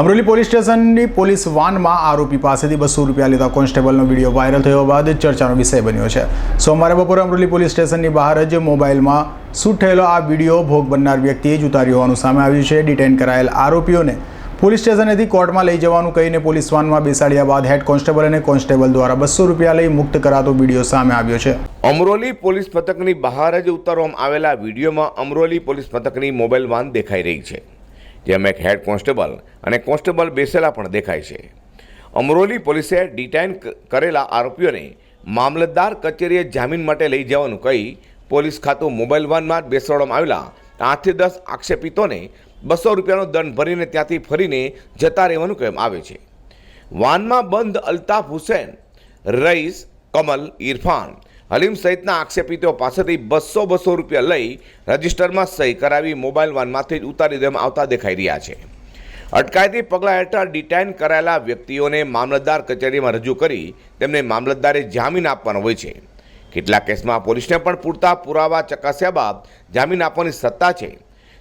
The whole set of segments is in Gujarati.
અમરોલી પોલીસ સ્ટેશનની પોલીસ વાનમાં આરોપી પાસેથી બસો રૂપિયા લેતા કોન્સ્ટેબલનો વીડિયો વાયરલ થયો બાદ ચર્ચાનો વિષય બન્યો છે. સોમવારે બપોરે અમરોલી પોલીસ સ્ટેશનની બહાર જ મોબાઈલમાં શૂટ થયેલો આ વીડિયો ભોગ બનનાર વ્યક્તિએ જ ઉતાર્યો હોવાનું સામે આવ્યું છે. ડિટેન કરાયેલ આરોપીઓને પોલીસ સ્ટેશનેથી કોર્ટમાં લઈ જવાનું કહીને પોલીસ વાનમાં બેસાડ્યા બાદ હેડ કોન્સ્ટેબલ અને કોન્સ્ટેબલ દ્વારા બસો રૂપિયા લઈ મુક્ત કરાતો વીડિયો સામે આવ્યો છે. અમરોલી પોલીસ મથકની બહાર જ ઉતારવામાં આવેલા વિડીયોમાં અમરોલી પોલીસ મથકની મોબાઈલ વાન દેખાઈ રહી છે. જેમાં એક હેડ કોન્સ્ટેબલ અને કોન્સ્ટેબલ બેસેલા પણ દેખાય છે. અમરોલી પોલીસે ડિટેન કરેલા આરોપીઓને મામલતદાર કચેરીએ જામીન માટે લઈ જવાનું કહી પોલીસ ખાતું મોબાઈલ વાનમાં જ બેસાડવામાં આવેલા આઠથી દસ આક્ષેપિતોને બસો રૂપિયાનો દંડ ભરીને ત્યાંથી ફરીને જતા રહેવાનું કહેવામાં આવે છે. વાનમાં બંધ અલ્તાફ હુસેન, રઈસ, કમલ ઇરફાન હલીમ સહિતના આક્ષેપિતો પાસેથી બસો બસો રૂપિયા લઈ રજિસ્ટરમાં સહી કરાવી મોબાઈલ વાનમાંથી જ ઉતારી દેવામાં આવતા દેખાઈ રહ્યા છે. અટકાયતી પગલાં હેઠળ ડિટેન કરાયેલા વ્યક્તિઓને મામલતદાર કચેરીમાં રજૂ કરી તેમને મામલતદારે જામીન આપવાનો હોય છે. કેટલાક કેસમાં પોલીસને પણ પૂરતા પુરાવા ચકાસ્યા બાદ જામીન આપવાની સત્તા છે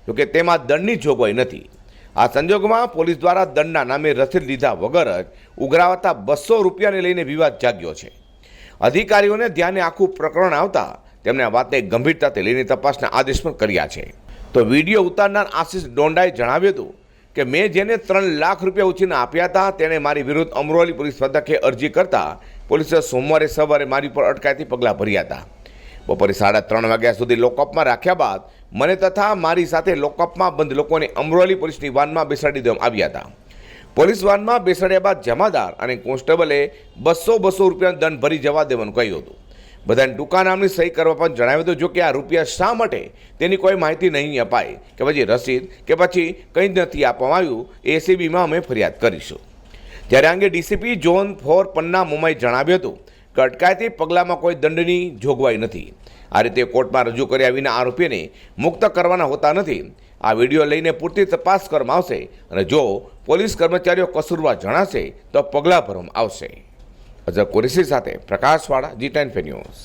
જોકે તેમાં દંડની જોગવાઈ નથી. આ સંજોગોમાં પોલીસ દ્વારા દંડના નામે રસીદ લીધા વગર જ ઉઘરાવાતા બસો રૂપિયાને લઈને વિવાદ જાગ્યો છે. અધિકારીઓને ધ્યાને આખું પ્રકરણ આવતા તેમણે આ વાતને ગંભીરતાથી લઈને તપાસના આદેશ પણ કર્યા છે. તો વીડિયો ઉતારનાર આશિષ ડોંડાએ જણાવ્યું હતું કે મેં જેને ત્રણ લાખ રૂપિયા ઉછીને આપ્યા હતા, તેણે મારી વિરુદ્ધ અમરોલી પોલીસ મથકે અરજી કરતા પોલીસે સોમવારે સવારે મારી પર અટકાયતી પગલાં ભર્યા હતા. બપોરે સાડા ત્રણ વાગ્યા સુધી લોકઅપમાં રાખ્યા બાદ મને તથા મારી સાથે લોકઅપમાં બંધ લોકોને અમરોલી પોલીસની વાનમાં બેસાડી દેવામાં આવ્યા હતા. પોલીસ વાનમાં બેસાડ્યા બાદ જમાદાર અને કોન્સ્ટેબલે બસો બસો રૂપિયાનો દંડ ભરી જવા દેવાનું કહ્યું હતું. બધાને ટૂંકા નામની સહી કરવા પણ જણાવ્યું હતું, જો કે આ રૂપિયા શા માટે? તેની કોઈ માહિતી નહીં અપાય કે પછી રસીદ, કે પછી કંઈ જ નથી આપવામાં આવ્યું, એસીબીમાં અમે ફરિયાદ કરીશું. જ્યારે અંગે DCP zone four Panna Mumbai જણાવ્યું હતું કે અટકાયતી પગલાંમાં કોઈ દંડની જોગવાઈ નથી. આ રીતે કોર્ટમાં રજૂ કર્યા વિના આરોપીને મુક્ત કરવાના હોતા નથી. આ વીડિયો લઈને પૂરતી તપાસ કરવામાં આવશે અને જો પોલીસ કર્મચારીઓ કસૂરવાર જણાશે તો પગલાં ભરવામાં આવશે. અઝર કુરેશી સાથે પ્રકાશવાળા જી ટેન ન્યૂઝ.